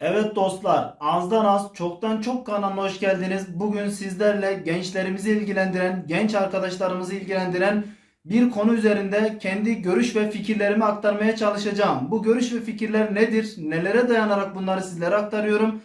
Evet dostlar, azdan az, çoktan çok kanalına hoş geldiniz. Bugün sizlerle gençlerimizi ilgilendiren, genç arkadaşlarımızı ilgilendiren bir konu üzerinde kendi görüş ve fikirlerimi aktarmaya çalışacağım. Bu görüş ve fikirler nedir? Nelere dayanarak bunları sizlere aktarıyorum?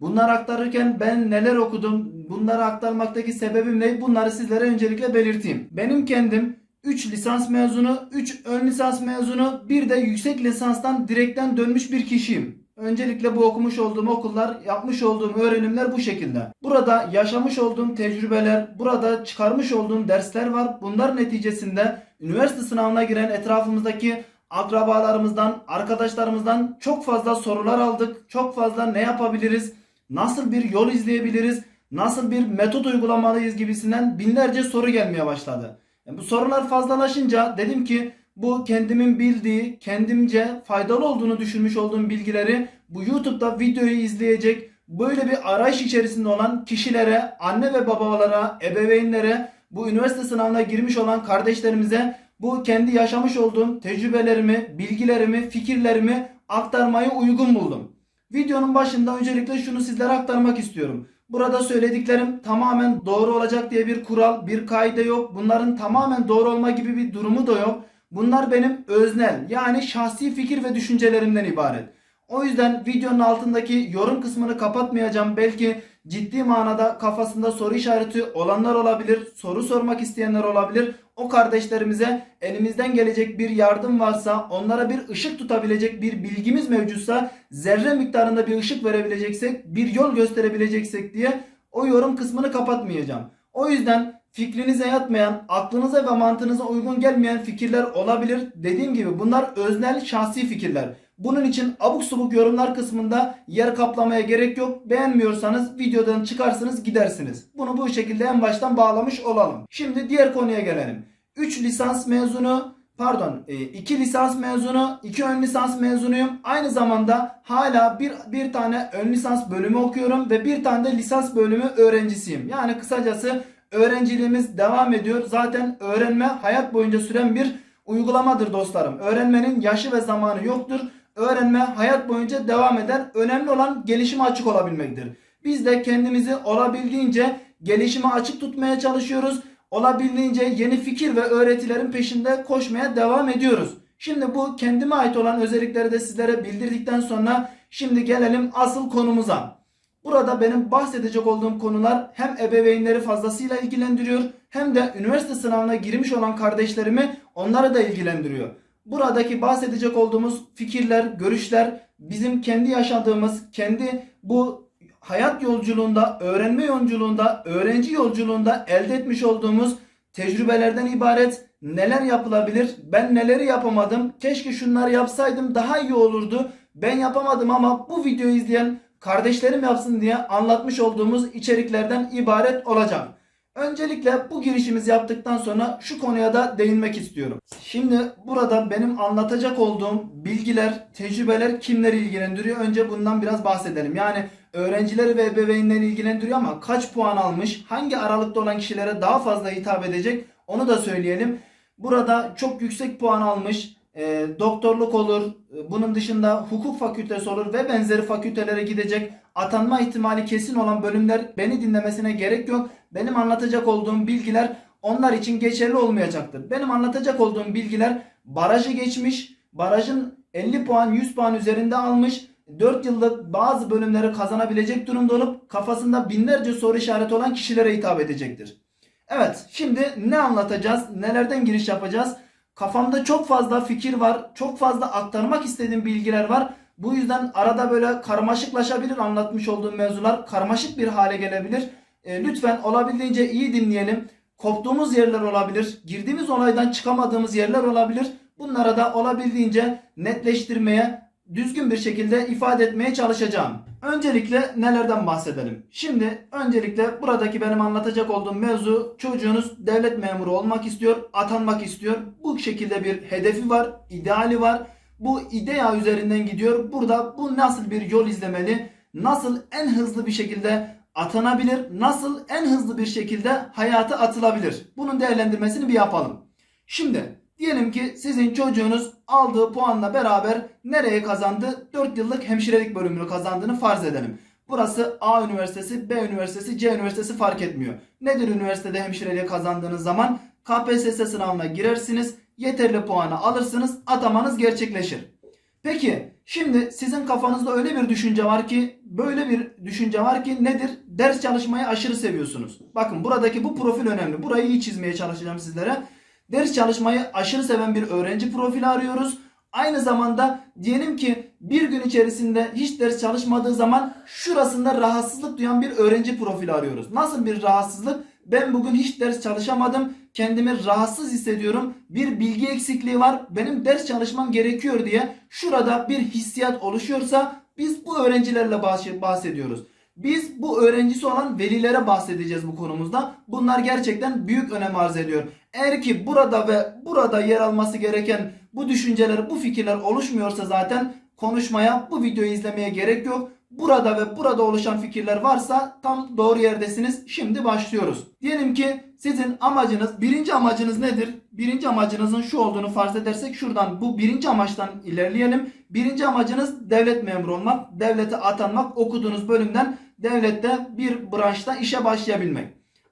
Bunları aktarırken ben neler okudum? Bunları aktarmaktaki sebebim ne? Bunları sizlere öncelikle belirteyim. Benim kendim 3 lisans mezunu, 3 ön lisans mezunu, bir de yüksek lisanstan direkten dönmüş bir kişiyim. Öncelikle bu okumuş olduğum okullar, yapmış olduğum öğrenimler bu şekilde. Burada yaşamış olduğum tecrübeler, burada çıkarmış olduğum dersler var. Bunlar neticesinde üniversite sınavına giren etrafımızdaki akrabalarımızdan, arkadaşlarımızdan çok fazla sorular aldık. Çok fazla ne yapabiliriz? Nasıl bir yol izleyebiliriz? Nasıl bir metot uygulamalıyız gibisinden binlerce soru gelmeye başladı. Yani bu sorular fazlalaşınca dedim ki bu kendimin bildiği, kendimce faydalı olduğunu düşünmüş olduğum bilgileri bu YouTube'da videoyu izleyecek böyle bir arayış içerisinde olan kişilere, anne ve babalara, ebeveynlere, bu üniversite sınavına girmiş olan kardeşlerimize bu kendi yaşamış olduğum tecrübelerimi, bilgilerimi, fikirlerimi aktarmayı uygun buldum. Videonun başında öncelikle şunu sizlere aktarmak istiyorum. Burada söylediklerim tamamen doğru olacak diye bir kural, bir kaide yok. Bunların tamamen doğru olma gibi bir durumu da yok. Bunlar benim öznel yani şahsi fikir ve düşüncelerimden ibaret. O yüzden videonun altındaki yorum kısmını kapatmayacağım. Belki ciddi manada kafasında soru işareti olanlar olabilir, soru sormak isteyenler olabilir. O kardeşlerimize elimizden gelecek bir yardım varsa, onlara bir ışık tutabilecek bir bilgimiz mevcutsa, zerre miktarında bir ışık verebileceksek, bir yol gösterebileceksek diye o yorum kısmını kapatmayacağım. O yüzden fikrinize yatmayan, aklınıza ve mantığınıza uygun gelmeyen fikirler olabilir. Dediğim gibi bunlar öznel şahsi fikirler. Bunun için abuk subuk yorumlar kısmında yer kaplamaya gerek yok. Beğenmiyorsanız videodan çıkarsınız gidersiniz. Bunu bu şekilde en baştan bağlamış olalım. Şimdi diğer konuya gelelim. 3 lisans mezunu pardon 2 lisans mezunu 2 ön lisans mezunuyum. Aynı zamanda hala bir, bir tane ön lisans bölümü okuyorum ve bir tane de lisans bölümü öğrencisiyim. Yani kısacası öğrenciliğimiz devam ediyor. Zaten öğrenme hayat boyunca süren bir uygulamadır dostlarım. Öğrenmenin yaşı ve zamanı yoktur. Öğrenme hayat boyunca devam eder. Önemli olan gelişime açık olabilmektir. Biz de kendimizi olabildiğince gelişime açık tutmaya çalışıyoruz. Olabildiğince yeni fikir ve öğretilerin peşinde koşmaya devam ediyoruz. Şimdi bu kendime ait olan özellikleri de sizlere bildirdikten sonra şimdi gelelim asıl konumuza. Burada benim bahsedecek olduğum konular hem ebeveynleri fazlasıyla ilgilendiriyor hem de üniversite sınavına girmiş olan kardeşlerimi onları da ilgilendiriyor. Buradaki bahsedecek olduğumuz fikirler, görüşler bizim kendi yaşadığımız, kendi bu hayat yolculuğunda, öğrenme yolculuğunda, öğrenci yolculuğunda elde etmiş olduğumuz tecrübelerden ibaret. Neler yapılabilir? Ben neleri yapamadım? Keşke şunları yapsaydım daha iyi olurdu. Ben yapamadım ama bu videoyu izleyen kardeşlerim yapsın diye anlatmış olduğumuz içeriklerden ibaret olacak. Öncelikle bu girişimizi yaptıktan sonra şu konuya da değinmek istiyorum. Şimdi burada benim anlatacak olduğum bilgiler, tecrübeler kimleri ilgilendiriyor? Önce bundan biraz bahsedelim. Yani öğrencileri ve ebeveynleri ilgilendiriyor ama kaç puan almış, hangi aralıkta olan kişilere daha fazla hitap edecek onu da söyleyelim. Burada çok yüksek puan almış, e, doktorluk olur, e, bunun dışında hukuk fakültesi olur ve benzeri fakültelere gidecek atanma ihtimali kesin olan bölümler beni dinlemesine gerek yok. Benim anlatacak olduğum bilgiler onlar için geçerli olmayacaktır. Benim anlatacak olduğum bilgiler barajı geçmiş, barajın 50 puan 100 puan üzerinde almış, 4 yılda bazı bölümleri kazanabilecek durumda olup kafasında binlerce soru işareti olan kişilere hitap edecektir. Evet şimdi ne anlatacağız, nelerden giriş yapacağız? Kafamda çok fazla fikir var, çok fazla aktarmak istediğim bilgiler var. Bu yüzden arada böyle karmaşıklaşabilir anlatmış olduğum mevzular. Karmaşık bir hale gelebilir. E, lütfen olabildiğince iyi dinleyelim. Koptuğumuz yerler olabilir. Girdiğimiz olaydan çıkamadığımız yerler olabilir. Bunlara da olabildiğince netleştirmeye, düzgün bir şekilde ifade etmeye çalışacağım. Öncelikle nelerden bahsedelim? Şimdi öncelikle buradaki benim anlatacak olduğum mevzu çocuğunuz devlet memuru olmak istiyor, atanmak istiyor. Bu şekilde bir hedefi var, ideali var bu idea üzerinden gidiyor. Burada bu nasıl bir yol izlemeli? Nasıl en hızlı bir şekilde atanabilir? Nasıl en hızlı bir şekilde hayata atılabilir? Bunun değerlendirmesini bir yapalım. Şimdi Diyelim ki sizin çocuğunuz aldığı puanla beraber nereye kazandı? 4 yıllık hemşirelik bölümünü kazandığını farz edelim. Burası A üniversitesi, B üniversitesi, C üniversitesi fark etmiyor. Nedir üniversitede hemşireliği kazandığınız zaman? KPSS sınavına girersiniz, yeterli puanı alırsınız, atamanız gerçekleşir. Peki şimdi sizin kafanızda öyle bir düşünce var ki böyle bir düşünce var ki nedir? Ders çalışmayı aşırı seviyorsunuz. Bakın buradaki bu profil önemli. Burayı iyi çizmeye çalışacağım sizlere. Ders çalışmayı aşırı seven bir öğrenci profili arıyoruz. Aynı zamanda diyelim ki bir gün içerisinde hiç ders çalışmadığı zaman şurasında rahatsızlık duyan bir öğrenci profili arıyoruz. Nasıl bir rahatsızlık? Ben bugün hiç ders çalışamadım. Kendimi rahatsız hissediyorum. Bir bilgi eksikliği var. Benim ders çalışmam gerekiyor diye şurada bir hissiyat oluşuyorsa biz bu öğrencilerle bahs- bahsediyoruz. Biz bu öğrencisi olan velilere bahsedeceğiz bu konumuzda. Bunlar gerçekten büyük önem arz ediyor. Eğer ki burada ve burada yer alması gereken bu düşünceler, bu fikirler oluşmuyorsa zaten konuşmaya, bu videoyu izlemeye gerek yok. Burada ve burada oluşan fikirler varsa tam doğru yerdesiniz. Şimdi başlıyoruz. Diyelim ki sizin amacınız, birinci amacınız nedir? Birinci amacınızın şu olduğunu farz edersek şuradan bu birinci amaçtan ilerleyelim. Birinci amacınız devlet memuru olmak, devlete atanmak, okuduğunuz bölümden devlette bir branşta işe başlayabilmek.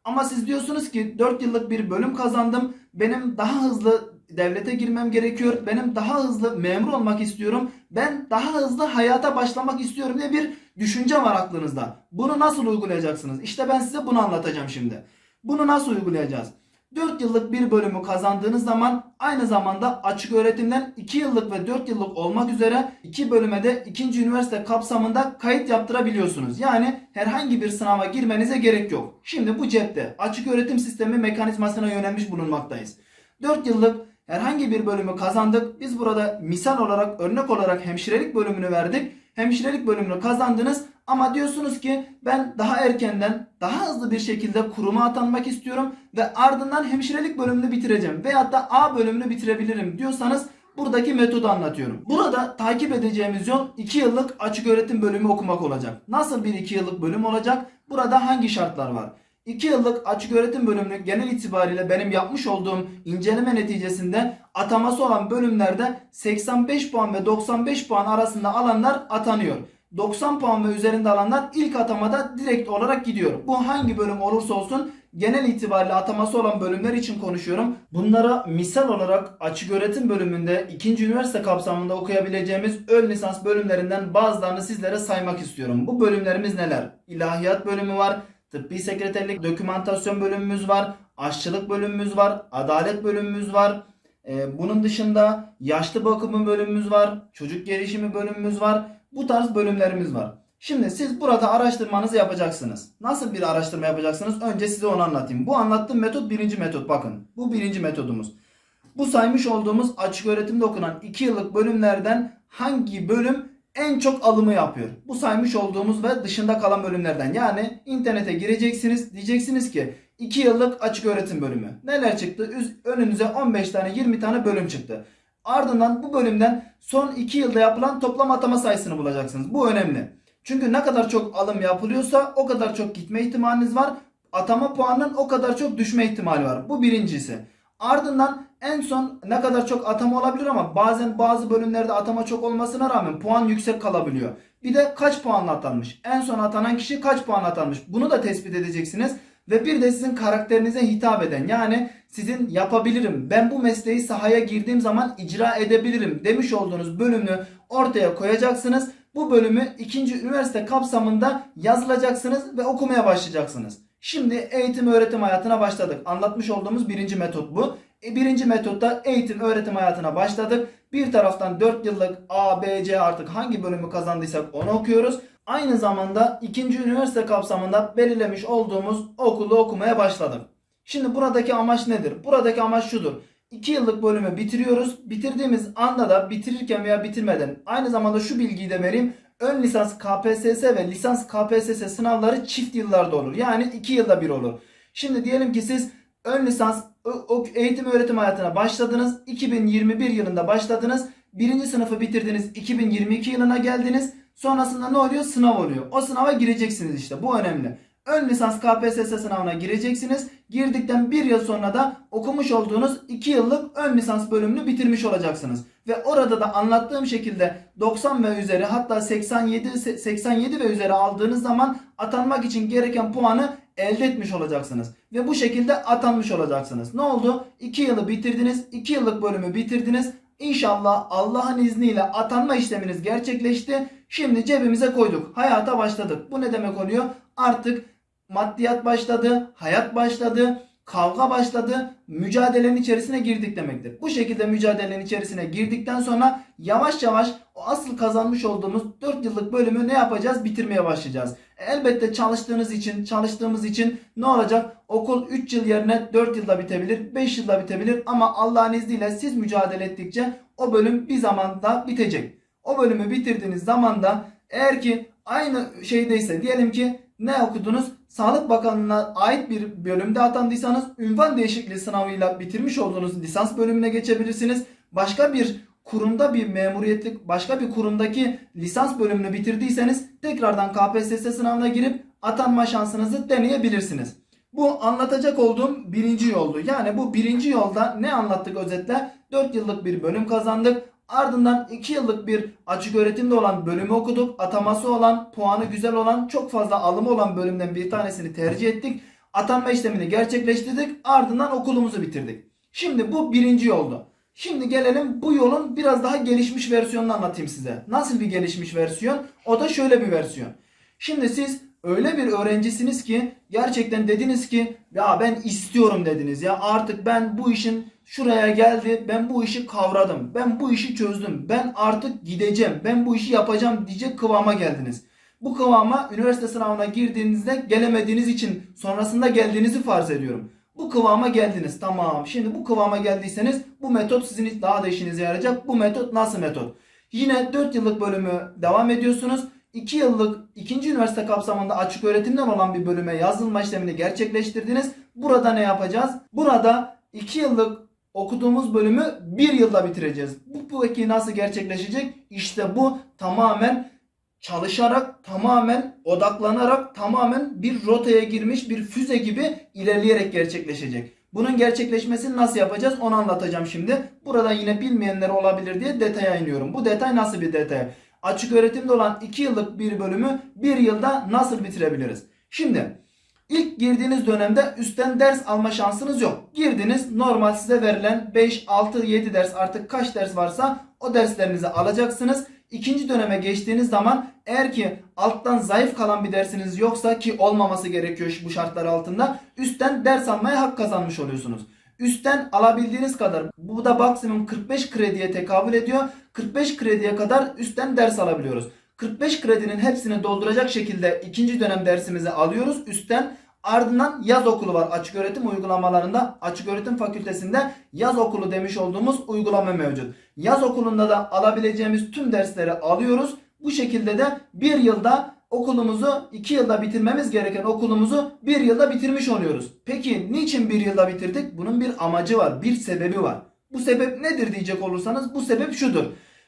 Ama siz diyorsunuz ki 4 yıllık bir bölüm kazandım. Benim daha hızlı devlete girmem gerekiyor. Benim daha hızlı memur olmak istiyorum. Ben daha hızlı hayata başlamak istiyorum diye bir düşünce var aklınızda. Bunu nasıl uygulayacaksınız? İşte ben size bunu anlatacağım şimdi. Bunu nasıl uygulayacağız? 4 yıllık bir bölümü kazandığınız zaman aynı zamanda açık öğretimden 2 yıllık ve 4 yıllık olmak üzere 2 bölüme de 2. üniversite kapsamında kayıt yaptırabiliyorsunuz. Yani herhangi bir sınava girmenize gerek yok. Şimdi bu cepte açık öğretim sistemi mekanizmasına yönelmiş bulunmaktayız. 4 yıllık herhangi bir bölümü kazandık. Biz burada misal olarak örnek olarak hemşirelik bölümünü verdik. Hemşirelik bölümünü kazandınız ama diyorsunuz ki ben daha erkenden daha hızlı bir şekilde kuruma atanmak istiyorum ve ardından hemşirelik bölümünü bitireceğim veyahut da A bölümünü bitirebilirim diyorsanız buradaki metodu anlatıyorum. Burada takip edeceğimiz yol 2 yıllık açık öğretim bölümü okumak olacak. Nasıl bir 2 yıllık bölüm olacak? Burada hangi şartlar var? 2 yıllık açık öğretim bölümünü genel itibariyle benim yapmış olduğum inceleme neticesinde ataması olan bölümlerde 85 puan ve 95 puan arasında alanlar atanıyor. 90 puan ve üzerinde alanlar ilk atamada direkt olarak gidiyor. Bu hangi bölüm olursa olsun genel itibariyle ataması olan bölümler için konuşuyorum. Bunlara misal olarak açık öğretim bölümünde 2. üniversite kapsamında okuyabileceğimiz ön lisans bölümlerinden bazılarını sizlere saymak istiyorum. Bu bölümlerimiz neler? İlahiyat bölümü var, tıbbi sekreterlik, dokümantasyon bölümümüz var, aşçılık bölümümüz var, adalet bölümümüz var. Ee, bunun dışında yaşlı bakımı bölümümüz var, çocuk gelişimi bölümümüz var. Bu tarz bölümlerimiz var. Şimdi siz burada araştırmanızı yapacaksınız. Nasıl bir araştırma yapacaksınız? Önce size onu anlatayım. Bu anlattığım metot birinci metot. Bakın bu birinci metodumuz. Bu saymış olduğumuz açık öğretimde okunan 2 yıllık bölümlerden hangi bölüm en çok alımı yapıyor? Bu saymış olduğumuz ve dışında kalan bölümlerden. Yani internete gireceksiniz. Diyeceksiniz ki 2 yıllık açık öğretim bölümü. Neler çıktı? Üz- Önünüze 15 tane 20 tane bölüm çıktı. Ardından bu bölümden son 2 yılda yapılan toplam atama sayısını bulacaksınız. Bu önemli. Çünkü ne kadar çok alım yapılıyorsa o kadar çok gitme ihtimaliniz var. Atama puanının o kadar çok düşme ihtimali var. Bu birincisi. Ardından en son ne kadar çok atama olabilir ama bazen bazı bölümlerde atama çok olmasına rağmen puan yüksek kalabiliyor. Bir de kaç puanla atanmış? En son atanan kişi kaç puan atanmış? Bunu da tespit edeceksiniz. Ve bir de sizin karakterinize hitap eden yani sizin yapabilirim ben bu mesleği sahaya girdiğim zaman icra edebilirim demiş olduğunuz bölümü ortaya koyacaksınız. Bu bölümü ikinci üniversite kapsamında yazılacaksınız ve okumaya başlayacaksınız. Şimdi eğitim öğretim hayatına başladık. Anlatmış olduğumuz birinci metot bu. E, birinci metotta eğitim öğretim hayatına başladık. Bir taraftan 4 yıllık A, B, C artık hangi bölümü kazandıysak onu okuyoruz. Aynı zamanda ikinci üniversite kapsamında belirlemiş olduğumuz okulu okumaya başladık. Şimdi buradaki amaç nedir? Buradaki amaç şudur. 2 yıllık bölümü bitiriyoruz. Bitirdiğimiz anda da bitirirken veya bitirmeden aynı zamanda şu bilgiyi de vereyim. Ön lisans KPSS ve lisans KPSS sınavları çift yıllarda olur. Yani 2 yılda bir olur. Şimdi diyelim ki siz ön lisans eğitim öğretim hayatına başladınız. 2021 yılında başladınız. Birinci sınıfı bitirdiniz. 2022 yılına geldiniz. Sonrasında ne oluyor? Sınav oluyor. O sınava gireceksiniz işte. Bu önemli. Ön lisans KPSS sınavına gireceksiniz. Girdikten bir yıl sonra da okumuş olduğunuz 2 yıllık ön lisans bölümünü bitirmiş olacaksınız. Ve orada da anlattığım şekilde 90 ve üzeri hatta 87 87 ve üzeri aldığınız zaman atanmak için gereken puanı elde etmiş olacaksınız. Ve bu şekilde atanmış olacaksınız. Ne oldu? 2 yılı bitirdiniz. 2 yıllık bölümü bitirdiniz. İnşallah Allah'ın izniyle atanma işleminiz gerçekleşti. Şimdi cebimize koyduk. Hayata başladık. Bu ne demek oluyor? Artık maddiyat başladı, hayat başladı, kavga başladı, mücadelenin içerisine girdik demektir. Bu şekilde mücadelenin içerisine girdikten sonra yavaş yavaş o asıl kazanmış olduğumuz 4 yıllık bölümü ne yapacağız? Bitirmeye başlayacağız. Elbette çalıştığınız için, çalıştığımız için ne olacak? Okul 3 yıl yerine 4 yılda bitebilir, 5 yılda bitebilir ama Allah'ın izniyle siz mücadele ettikçe o bölüm bir zamanda bitecek. O bölümü bitirdiğiniz zaman da eğer ki aynı şeydeyse diyelim ki ne okudunuz? Sağlık Bakanlığı'na ait bir bölümde atandıysanız ünvan değişikliği sınavıyla bitirmiş olduğunuz lisans bölümüne geçebilirsiniz. Başka bir kurumda bir memuriyetlik, başka bir kurumdaki lisans bölümünü bitirdiyseniz tekrardan KPSS sınavına girip atanma şansınızı deneyebilirsiniz. Bu anlatacak olduğum birinci yoldu. Yani bu birinci yolda ne anlattık özetle? 4 yıllık bir bölüm kazandık. Ardından 2 yıllık bir açık öğretimde olan bölümü okuduk. Ataması olan, puanı güzel olan, çok fazla alımı olan bölümden bir tanesini tercih ettik. Atanma işlemini gerçekleştirdik. Ardından okulumuzu bitirdik. Şimdi bu birinci yoldu. Şimdi gelelim bu yolun biraz daha gelişmiş versiyonunu anlatayım size. Nasıl bir gelişmiş versiyon? O da şöyle bir versiyon. Şimdi siz öyle bir öğrencisiniz ki gerçekten dediniz ki ya ben istiyorum dediniz ya artık ben bu işin şuraya geldi ben bu işi kavradım ben bu işi çözdüm ben artık gideceğim ben bu işi yapacağım diyecek kıvama geldiniz. Bu kıvama üniversite sınavına girdiğinizde gelemediğiniz için sonrasında geldiğinizi farz ediyorum. Bu kıvama geldiniz tamam şimdi bu kıvama geldiyseniz bu metot sizin daha da işinize yarayacak. Bu metot nasıl metot? Yine 4 yıllık bölümü devam ediyorsunuz. 2 yıllık ikinci üniversite kapsamında açık öğretimden olan bir bölüme yazılma işlemini gerçekleştirdiniz. Burada ne yapacağız? Burada 2 yıllık okuduğumuz bölümü 1 yılda bitireceğiz. Bu, peki nasıl gerçekleşecek? İşte bu tamamen çalışarak, tamamen odaklanarak, tamamen bir rotaya girmiş bir füze gibi ilerleyerek gerçekleşecek. Bunun gerçekleşmesini nasıl yapacağız onu anlatacağım şimdi. Burada yine bilmeyenler olabilir diye detaya iniyorum. Bu detay nasıl bir detay? Açık öğretimde olan 2 yıllık bir bölümü 1 yılda nasıl bitirebiliriz? Şimdi ilk girdiğiniz dönemde üstten ders alma şansınız yok. Girdiniz normal size verilen 5, 6, 7 ders artık kaç ders varsa o derslerinizi alacaksınız. İkinci döneme geçtiğiniz zaman eğer ki alttan zayıf kalan bir dersiniz yoksa ki olmaması gerekiyor bu şartlar altında üstten ders almaya hak kazanmış oluyorsunuz. Üstten alabildiğiniz kadar bu da maksimum 45 krediye tekabül ediyor. 45 krediye kadar üstten ders alabiliyoruz. 45 kredinin hepsini dolduracak şekilde ikinci dönem dersimizi alıyoruz üstten. Ardından yaz okulu var açık öğretim uygulamalarında. Açık öğretim fakültesinde yaz okulu demiş olduğumuz uygulama mevcut. Yaz okulunda da alabileceğimiz tüm dersleri alıyoruz. Bu şekilde de bir yılda okulumuzu 2 yılda bitirmemiz gereken okulumuzu 1 yılda bitirmiş oluyoruz. Peki niçin 1 yılda bitirdik? Bunun bir amacı var, bir sebebi var. Bu sebep nedir diyecek olursanız bu sebep şudur.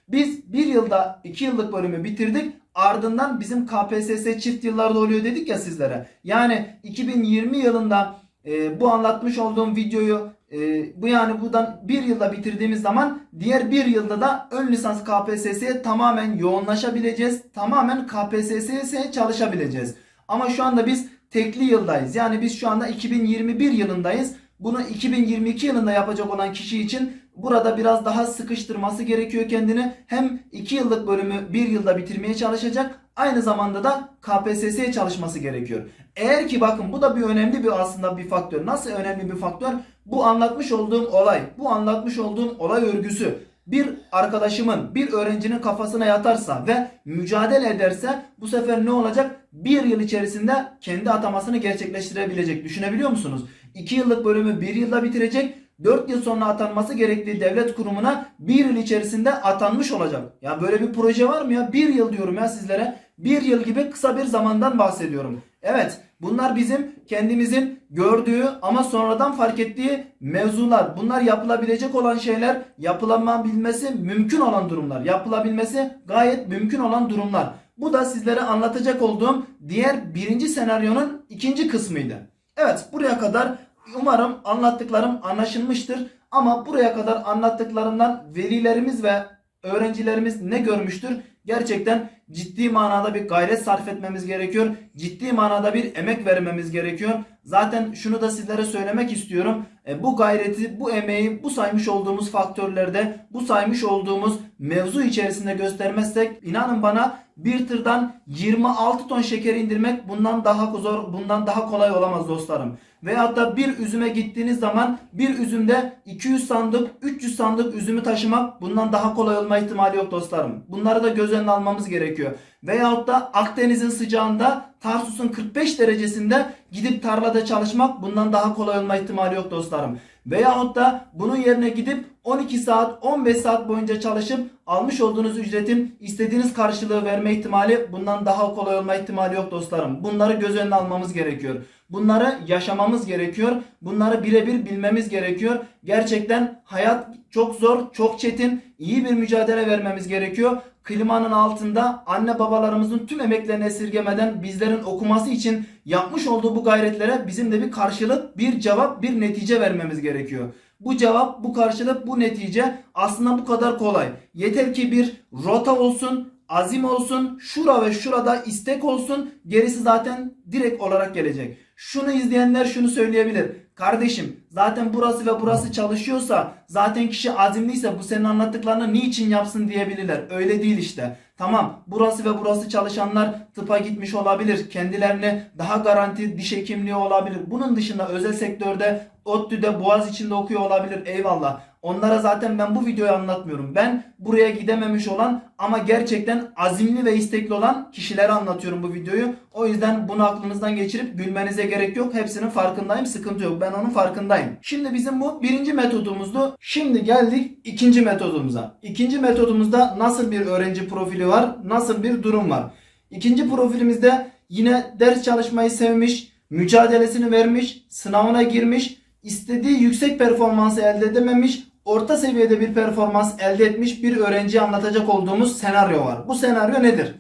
Biz 1 yılda 2 yıllık bölümü bitirdik. Ardından bizim KPSS çift yıllarda oluyor dedik ya sizlere. Yani 2020 yılında e, bu anlatmış olduğum videoyu e, bu yani buradan bir yılda bitirdiğimiz zaman diğer bir yılda da ön lisans KPSS'ye tamamen yoğunlaşabileceğiz. Tamamen KPSS'ye çalışabileceğiz. Ama şu anda biz tekli yıldayız. Yani biz şu anda 2021 yılındayız. Bunu 2022 yılında yapacak olan kişi için burada biraz daha sıkıştırması gerekiyor kendini. Hem 2 yıllık bölümü 1 yılda bitirmeye çalışacak. Aynı zamanda da KPSS'ye çalışması gerekiyor. Eğer ki bakın bu da bir önemli bir aslında bir faktör. Nasıl önemli bir faktör? Bu anlatmış olduğum olay, bu anlatmış olduğum olay örgüsü bir arkadaşımın, bir öğrencinin kafasına yatarsa ve mücadele ederse bu sefer ne olacak? Bir yıl içerisinde kendi atamasını gerçekleştirebilecek. Düşünebiliyor musunuz? 2 yıllık bölümü 1 yılda bitirecek. 4 yıl sonra atanması gerektiği devlet kurumuna 1 yıl içerisinde atanmış olacak. Ya böyle bir proje var mı ya? 1 yıl diyorum ya sizlere. 1 yıl gibi kısa bir zamandan bahsediyorum. Evet bunlar bizim kendimizin gördüğü ama sonradan fark ettiği mevzular. Bunlar yapılabilecek olan şeyler, yapılabilmesi mümkün olan durumlar. Yapılabilmesi gayet mümkün olan durumlar. Bu da sizlere anlatacak olduğum diğer birinci senaryonun ikinci kısmıydı. Evet buraya kadar umarım anlattıklarım anlaşılmıştır. Ama buraya kadar anlattıklarımdan velilerimiz ve öğrencilerimiz ne görmüştür? Gerçekten ciddi manada bir gayret sarf etmemiz gerekiyor. Ciddi manada bir emek vermemiz gerekiyor. Zaten şunu da sizlere söylemek istiyorum. E, bu gayreti, bu emeği, bu saymış olduğumuz faktörlerde, bu saymış olduğumuz mevzu içerisinde göstermezsek inanın bana bir tırdan 26 ton şeker indirmek bundan daha zor, bundan daha kolay olamaz dostlarım. Veyahut da bir üzüme gittiğiniz zaman bir üzümde 200 sandık, 300 sandık üzümü taşımak bundan daha kolay olma ihtimali yok dostlarım. Bunları da göz önüne almamız gerekiyor. Veyahut da Akdeniz'in sıcağında Tarsus'un 45 derecesinde gidip tarlada çalışmak bundan daha kolay olma ihtimali yok dostlarım. Veyahut da bunun yerine gidip 12 saat 15 saat boyunca çalışıp almış olduğunuz ücretin istediğiniz karşılığı verme ihtimali bundan daha kolay olma ihtimali yok dostlarım. Bunları göz önüne almamız gerekiyor. Bunları yaşamamız gerekiyor. Bunları birebir bilmemiz gerekiyor. Gerçekten hayat çok zor, çok çetin. İyi bir mücadele vermemiz gerekiyor. Klimanın altında anne babalarımızın tüm emeklerini esirgemeden bizlerin okuması için yapmış olduğu bu gayretlere bizim de bir karşılık, bir cevap, bir netice vermemiz gerekiyor. Bu cevap, bu karşılık, bu netice aslında bu kadar kolay. Yeter ki bir rota olsun, azim olsun, şura ve şurada istek olsun. Gerisi zaten direkt olarak gelecek. Şunu izleyenler şunu söyleyebilir. Kardeşim zaten burası ve burası çalışıyorsa zaten kişi azimliyse bu senin anlattıklarını niçin yapsın diyebilirler. Öyle değil işte. Tamam burası ve burası çalışanlar tıpa gitmiş olabilir. Kendilerini daha garanti diş hekimliği olabilir. Bunun dışında özel sektörde ODTÜ'de Boğaz içinde okuyor olabilir. Eyvallah. Onlara zaten ben bu videoyu anlatmıyorum. Ben buraya gidememiş olan ama gerçekten azimli ve istekli olan kişilere anlatıyorum bu videoyu. O yüzden bunu aklınızdan geçirip gülmenize gerek yok. Hepsinin farkındayım. Sıkıntı yok. Ben onun farkındayım. Şimdi bizim bu birinci metodumuzdu. Şimdi geldik ikinci metodumuza. İkinci metodumuzda nasıl bir öğrenci profili var? Nasıl bir durum var? İkinci profilimizde yine ders çalışmayı sevmiş, mücadelesini vermiş, sınavına girmiş, istediği yüksek performansı elde edememiş, orta seviyede bir performans elde etmiş bir öğrenciyi anlatacak olduğumuz senaryo var. Bu senaryo nedir?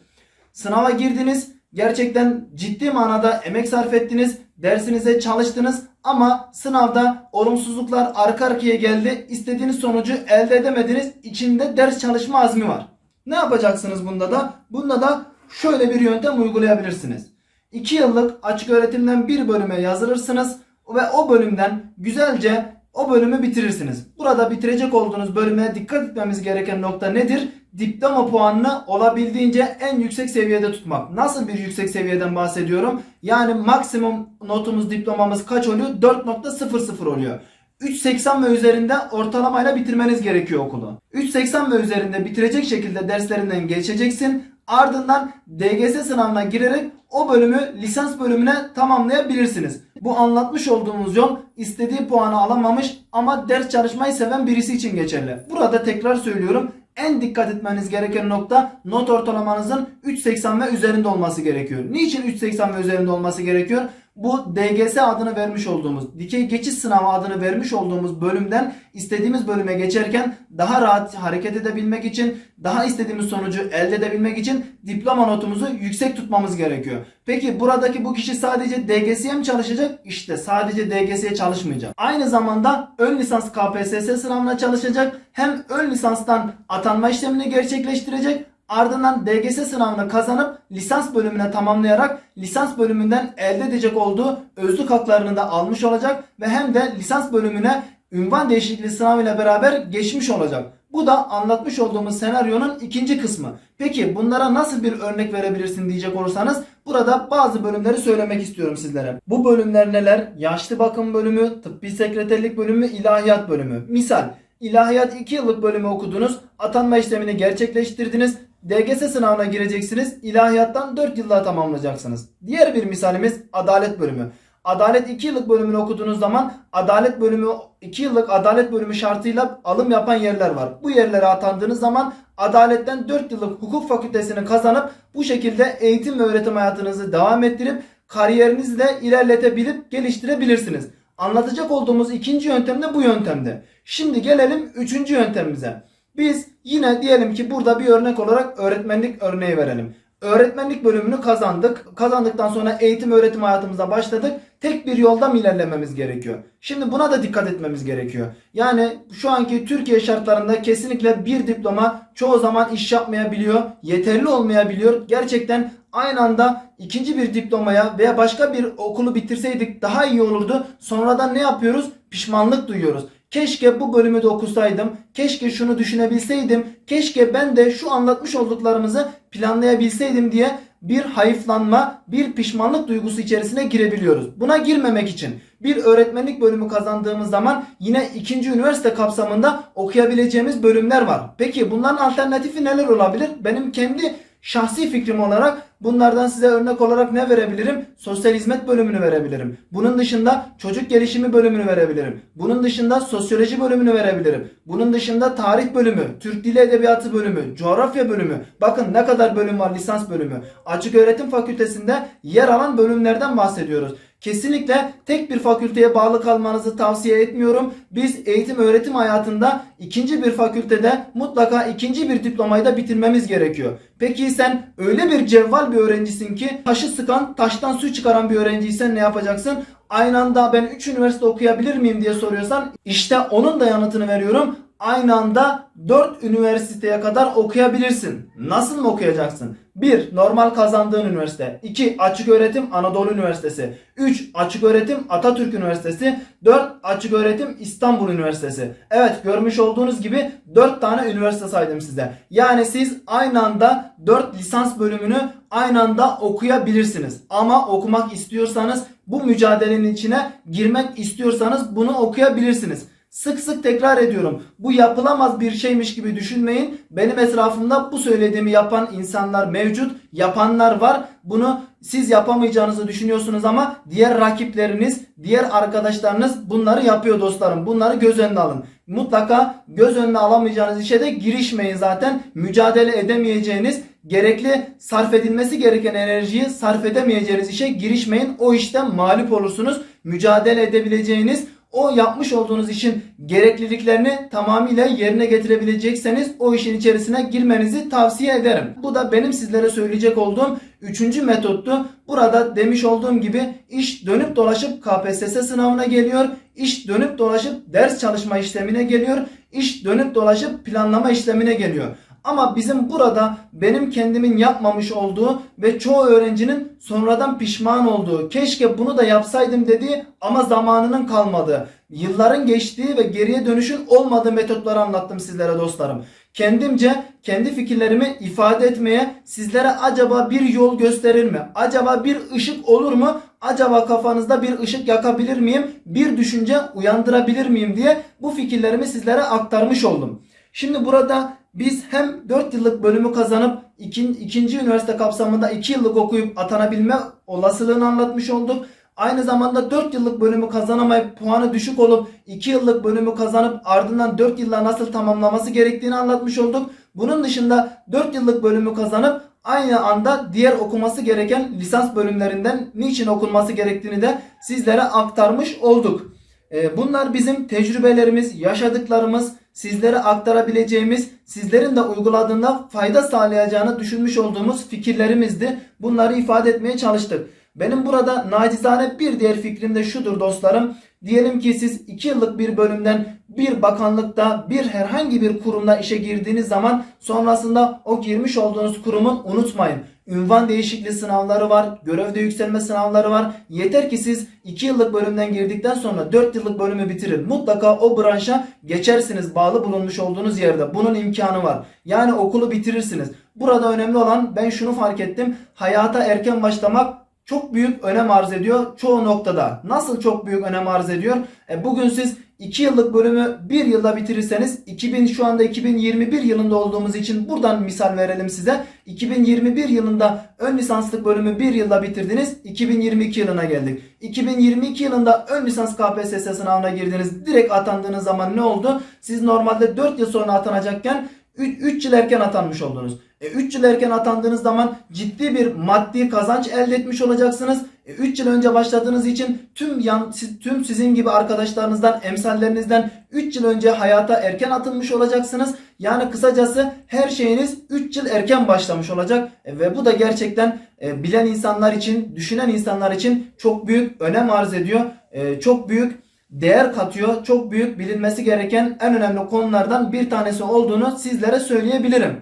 Sınava girdiniz, gerçekten ciddi manada emek sarf ettiniz, dersinize çalıştınız ama sınavda olumsuzluklar arka arkaya geldi. İstediğiniz sonucu elde edemediniz. İçinde ders çalışma azmi var. Ne yapacaksınız bunda da? Bunda da şöyle bir yöntem uygulayabilirsiniz. 2 yıllık açık öğretimden bir bölüme yazılırsınız ve o bölümden güzelce o bölümü bitirirsiniz. Burada bitirecek olduğunuz bölüme dikkat etmemiz gereken nokta nedir? Diploma puanını olabildiğince en yüksek seviyede tutmak. Nasıl bir yüksek seviyeden bahsediyorum? Yani maksimum notumuz diplomamız kaç oluyor? 4.00 oluyor. 3.80 ve üzerinde ortalamayla bitirmeniz gerekiyor okulu. 3.80 ve üzerinde bitirecek şekilde derslerinden geçeceksin. Ardından DGS sınavına girerek o bölümü lisans bölümüne tamamlayabilirsiniz. Bu anlatmış olduğumuz yol istediği puanı alamamış ama ders çalışmayı seven birisi için geçerli. Burada tekrar söylüyorum en dikkat etmeniz gereken nokta not ortalamanızın 3.80 ve üzerinde olması gerekiyor. Niçin 3.80 ve üzerinde olması gerekiyor? Bu DGS adını vermiş olduğumuz, dikey geçiş sınavı adını vermiş olduğumuz bölümden istediğimiz bölüme geçerken daha rahat hareket edebilmek için, daha istediğimiz sonucu elde edebilmek için diploma notumuzu yüksek tutmamız gerekiyor. Peki buradaki bu kişi sadece DGS'ye mi çalışacak? İşte sadece DGS'ye çalışmayacak. Aynı zamanda ön lisans KPSS sınavına çalışacak. Hem ön lisanstan atanma işlemini gerçekleştirecek Ardından DGS sınavını kazanıp lisans bölümüne tamamlayarak lisans bölümünden elde edecek olduğu özlük haklarını da almış olacak ve hem de lisans bölümüne ünvan değişikliği sınavıyla beraber geçmiş olacak. Bu da anlatmış olduğumuz senaryonun ikinci kısmı. Peki bunlara nasıl bir örnek verebilirsin diyecek olursanız burada bazı bölümleri söylemek istiyorum sizlere. Bu bölümler neler? Yaşlı bakım bölümü, tıbbi sekreterlik bölümü, ilahiyat bölümü. Misal İlahiyat 2 yıllık bölümü okudunuz. Atanma işlemini gerçekleştirdiniz. DGS sınavına gireceksiniz. İlahiyattan 4 yılda tamamlayacaksınız. Diğer bir misalimiz adalet bölümü. Adalet 2 yıllık bölümünü okuduğunuz zaman adalet bölümü 2 yıllık adalet bölümü şartıyla alım yapan yerler var. Bu yerlere atandığınız zaman adaletten 4 yıllık hukuk fakültesini kazanıp bu şekilde eğitim ve öğretim hayatınızı devam ettirip kariyerinizle ilerletebilip geliştirebilirsiniz. Anlatacak olduğumuz ikinci yöntem de bu yöntemde. Şimdi gelelim üçüncü yöntemimize. Biz yine diyelim ki burada bir örnek olarak öğretmenlik örneği verelim. Öğretmenlik bölümünü kazandık. Kazandıktan sonra eğitim öğretim hayatımıza başladık. Tek bir yolda mı ilerlememiz gerekiyor? Şimdi buna da dikkat etmemiz gerekiyor. Yani şu anki Türkiye şartlarında kesinlikle bir diploma çoğu zaman iş yapmayabiliyor, yeterli olmayabiliyor. Gerçekten aynı anda ikinci bir diplomaya veya başka bir okulu bitirseydik daha iyi olurdu. Sonradan ne yapıyoruz? Pişmanlık duyuyoruz. Keşke bu bölümü de okusaydım. Keşke şunu düşünebilseydim. Keşke ben de şu anlatmış olduklarımızı planlayabilseydim diye bir hayıflanma, bir pişmanlık duygusu içerisine girebiliyoruz. Buna girmemek için bir öğretmenlik bölümü kazandığımız zaman yine ikinci üniversite kapsamında okuyabileceğimiz bölümler var. Peki bunların alternatifi neler olabilir? Benim kendi şahsi fikrim olarak bunlardan size örnek olarak ne verebilirim? Sosyal hizmet bölümünü verebilirim. Bunun dışında çocuk gelişimi bölümünü verebilirim. Bunun dışında sosyoloji bölümünü verebilirim. Bunun dışında tarih bölümü, Türk Dili Edebiyatı bölümü, coğrafya bölümü. Bakın ne kadar bölüm var lisans bölümü. Açık öğretim fakültesinde yer alan bölümlerden bahsediyoruz. Kesinlikle tek bir fakülteye bağlı kalmanızı tavsiye etmiyorum. Biz eğitim öğretim hayatında ikinci bir fakültede mutlaka ikinci bir diplomayı da bitirmemiz gerekiyor. Peki sen öyle bir cevval bir öğrencisin ki taşı sıkan taştan su çıkaran bir öğrenciysen ne yapacaksın? Aynı anda ben 3 üniversite okuyabilir miyim diye soruyorsan işte onun da yanıtını veriyorum. Aynı anda 4 üniversiteye kadar okuyabilirsin. Nasıl mı okuyacaksın? 1. Normal kazandığın üniversite. 2. Açık öğretim Anadolu Üniversitesi. 3. Açık öğretim Atatürk Üniversitesi. 4. Açık öğretim İstanbul Üniversitesi. Evet görmüş olduğunuz gibi 4 tane üniversite saydım size. Yani siz aynı anda 4 lisans bölümünü aynı anda okuyabilirsiniz. Ama okumak istiyorsanız bu mücadelenin içine girmek istiyorsanız bunu okuyabilirsiniz. Sık sık tekrar ediyorum. Bu yapılamaz bir şeymiş gibi düşünmeyin. Benim etrafımda bu söylediğimi yapan insanlar mevcut. Yapanlar var. Bunu siz yapamayacağınızı düşünüyorsunuz ama diğer rakipleriniz, diğer arkadaşlarınız bunları yapıyor dostlarım. Bunları göz önüne alın. Mutlaka göz önüne alamayacağınız işe de girişmeyin zaten. Mücadele edemeyeceğiniz, gerekli sarf edilmesi gereken enerjiyi sarf edemeyeceğiniz işe girişmeyin. O işten mağlup olursunuz. Mücadele edebileceğiniz o yapmış olduğunuz işin gerekliliklerini tamamıyla yerine getirebilecekseniz o işin içerisine girmenizi tavsiye ederim. Bu da benim sizlere söyleyecek olduğum üçüncü metottu. Burada demiş olduğum gibi iş dönüp dolaşıp KPSS sınavına geliyor. İş dönüp dolaşıp ders çalışma işlemine geliyor. İş dönüp dolaşıp planlama işlemine geliyor. Ama bizim burada benim kendimin yapmamış olduğu ve çoğu öğrencinin sonradan pişman olduğu, keşke bunu da yapsaydım dediği ama zamanının kalmadığı, yılların geçtiği ve geriye dönüşün olmadığı metotları anlattım sizlere dostlarım. Kendimce kendi fikirlerimi ifade etmeye sizlere acaba bir yol gösterir mi? Acaba bir ışık olur mu? Acaba kafanızda bir ışık yakabilir miyim? Bir düşünce uyandırabilir miyim diye bu fikirlerimi sizlere aktarmış oldum. Şimdi burada biz hem 4 yıllık bölümü kazanıp ikin, ikinci üniversite kapsamında 2 yıllık okuyup atanabilme olasılığını anlatmış olduk. Aynı zamanda 4 yıllık bölümü kazanamayıp puanı düşük olup 2 yıllık bölümü kazanıp ardından 4 yılla nasıl tamamlaması gerektiğini anlatmış olduk. Bunun dışında 4 yıllık bölümü kazanıp aynı anda diğer okuması gereken lisans bölümlerinden niçin okunması gerektiğini de sizlere aktarmış olduk. Ee, Bunlar bizim tecrübelerimiz, yaşadıklarımız, sizlere aktarabileceğimiz, sizlerin de uyguladığında fayda sağlayacağını düşünmüş olduğumuz fikirlerimizdi. Bunları ifade etmeye çalıştık. Benim burada nacizane bir diğer fikrim de şudur dostlarım. Diyelim ki siz 2 yıllık bir bölümden bir bakanlıkta bir herhangi bir kurumda işe girdiğiniz zaman sonrasında o girmiş olduğunuz kurumun unutmayın. Ünvan değişikliği sınavları var, görevde yükselme sınavları var. Yeter ki siz 2 yıllık bölümden girdikten sonra 4 yıllık bölümü bitirin. Mutlaka o branşa geçersiniz bağlı bulunmuş olduğunuz yerde. Bunun imkanı var. Yani okulu bitirirsiniz. Burada önemli olan ben şunu fark ettim. Hayata erken başlamak çok büyük önem arz ediyor çoğu noktada. Nasıl çok büyük önem arz ediyor? E bugün siz 2 yıllık bölümü 1 yılda bitirirseniz 2000 şu anda 2021 yılında olduğumuz için buradan misal verelim size. 2021 yılında ön lisanslık bölümü 1 yılda bitirdiniz. 2022 yılına geldik. 2022 yılında ön lisans KPSS sınavına girdiniz. Direkt atandığınız zaman ne oldu? Siz normalde 4 yıl sonra atanacakken 3 yıl erken atanmış oldunuz. E, 3 yıl erken atandığınız zaman ciddi bir maddi kazanç elde etmiş olacaksınız. 3 yıl önce başladığınız için tüm yan, tüm sizin gibi arkadaşlarınızdan, emsallerinizden 3 yıl önce hayata erken atılmış olacaksınız. Yani kısacası her şeyiniz 3 yıl erken başlamış olacak E, ve bu da gerçekten e, bilen insanlar için, düşünen insanlar için çok büyük önem arz ediyor. E, çok büyük değer katıyor. Çok büyük bilinmesi gereken en önemli konulardan bir tanesi olduğunu sizlere söyleyebilirim.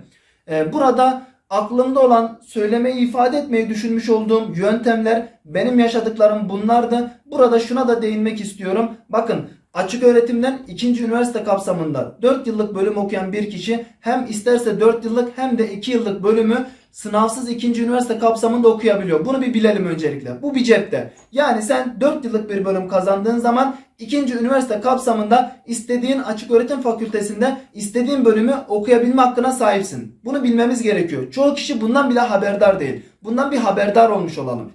Burada aklımda olan söylemeyi ifade etmeyi düşünmüş olduğum yöntemler benim yaşadıklarım bunlardı. Burada şuna da değinmek istiyorum. Bakın açık öğretimden ikinci üniversite kapsamında 4 yıllık bölüm okuyan bir kişi hem isterse 4 yıllık hem de 2 yıllık bölümü sınavsız ikinci üniversite kapsamında okuyabiliyor. Bunu bir bilelim öncelikle. Bu bir cepte. Yani sen 4 yıllık bir bölüm kazandığın zaman ikinci üniversite kapsamında istediğin açık öğretim fakültesinde istediğin bölümü okuyabilme hakkına sahipsin. Bunu bilmemiz gerekiyor. Çoğu kişi bundan bile haberdar değil. Bundan bir haberdar olmuş olalım.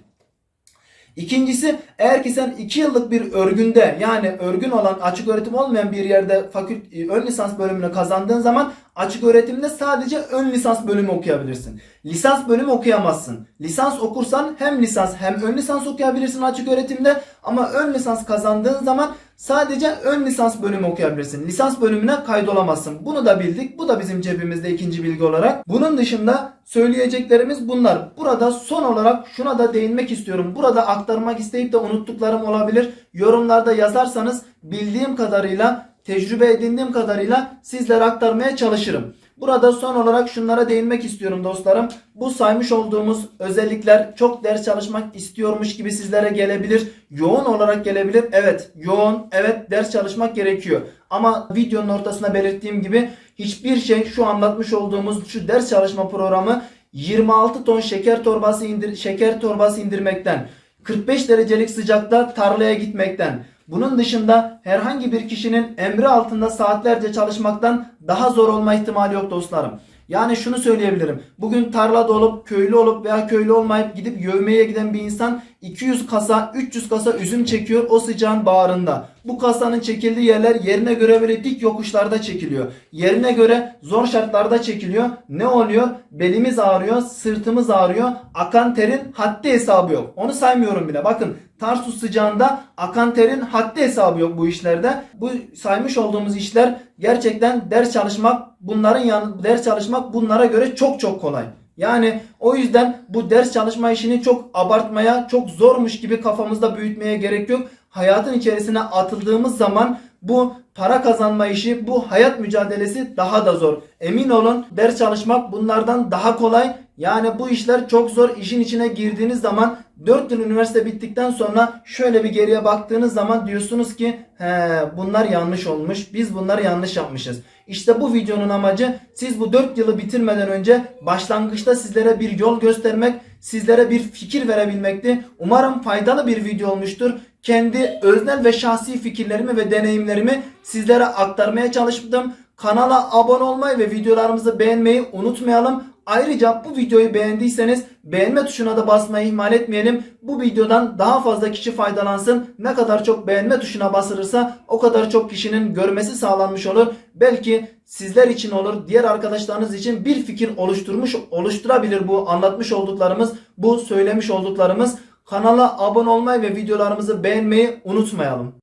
İkincisi eğer ki sen 2 yıllık bir örgünde yani örgün olan açık öğretim olmayan bir yerde fakülte ön lisans bölümünü kazandığın zaman açık öğretimde sadece ön lisans bölümü okuyabilirsin. Lisans bölümü okuyamazsın. Lisans okursan hem lisans hem ön lisans okuyabilirsin açık öğretimde ama ön lisans kazandığın zaman sadece ön lisans bölümü okuyabilirsin. Lisans bölümüne kaydolamazsın. Bunu da bildik. Bu da bizim cebimizde ikinci bilgi olarak. Bunun dışında söyleyeceklerimiz bunlar. Burada son olarak şuna da değinmek istiyorum. Burada aktarmak isteyip de unuttuklarım olabilir. Yorumlarda yazarsanız bildiğim kadarıyla, tecrübe edindiğim kadarıyla sizlere aktarmaya çalışırım. Burada son olarak şunlara değinmek istiyorum dostlarım. Bu saymış olduğumuz özellikler çok ders çalışmak istiyormuş gibi sizlere gelebilir. Yoğun olarak gelebilir. Evet, yoğun, evet ders çalışmak gerekiyor. Ama videonun ortasına belirttiğim gibi hiçbir şey şu anlatmış olduğumuz şu ders çalışma programı 26 ton şeker torbası indir şeker torbası indirmekten, 45 derecelik sıcakta tarlaya gitmekten, bunun dışında herhangi bir kişinin emri altında saatlerce çalışmaktan daha zor olma ihtimali yok dostlarım. Yani şunu söyleyebilirim. Bugün tarlada olup köylü olup veya köylü olmayıp gidip yövmeye giden bir insan 200 kasa 300 kasa üzüm çekiyor o sıcağın bağrında. Bu kasanın çekildiği yerler yerine göre böyle dik yokuşlarda çekiliyor. Yerine göre zor şartlarda çekiliyor. Ne oluyor? Belimiz ağrıyor, sırtımız ağrıyor. Akan terin haddi hesabı yok. Onu saymıyorum bile. Bakın Tarsus sıcağında akan terin haddi hesabı yok bu işlerde. Bu saymış olduğumuz işler gerçekten ders çalışmak bunların yan ders çalışmak bunlara göre çok çok kolay. Yani o yüzden bu ders çalışma işini çok abartmaya, çok zormuş gibi kafamızda büyütmeye gerek yok. Hayatın içerisine atıldığımız zaman bu para kazanma işi, bu hayat mücadelesi daha da zor. Emin olun ders çalışmak bunlardan daha kolay. Yani bu işler çok zor. İşin içine girdiğiniz zaman 4 yıl üniversite bittikten sonra şöyle bir geriye baktığınız zaman diyorsunuz ki he bunlar yanlış olmuş. Biz bunları yanlış yapmışız. İşte bu videonun amacı siz bu 4 yılı bitirmeden önce başlangıçta sizlere bir yol göstermek, sizlere bir fikir verebilmekti. Umarım faydalı bir video olmuştur. Kendi öznel ve şahsi fikirlerimi ve deneyimlerimi sizlere aktarmaya çalıştım. Kanala abone olmayı ve videolarımızı beğenmeyi unutmayalım. Ayrıca bu videoyu beğendiyseniz beğenme tuşuna da basmayı ihmal etmeyelim. Bu videodan daha fazla kişi faydalansın. Ne kadar çok beğenme tuşuna basılırsa o kadar çok kişinin görmesi sağlanmış olur. Belki sizler için olur, diğer arkadaşlarınız için bir fikir oluşturmuş oluşturabilir bu anlatmış olduklarımız, bu söylemiş olduklarımız. Kanala abone olmayı ve videolarımızı beğenmeyi unutmayalım.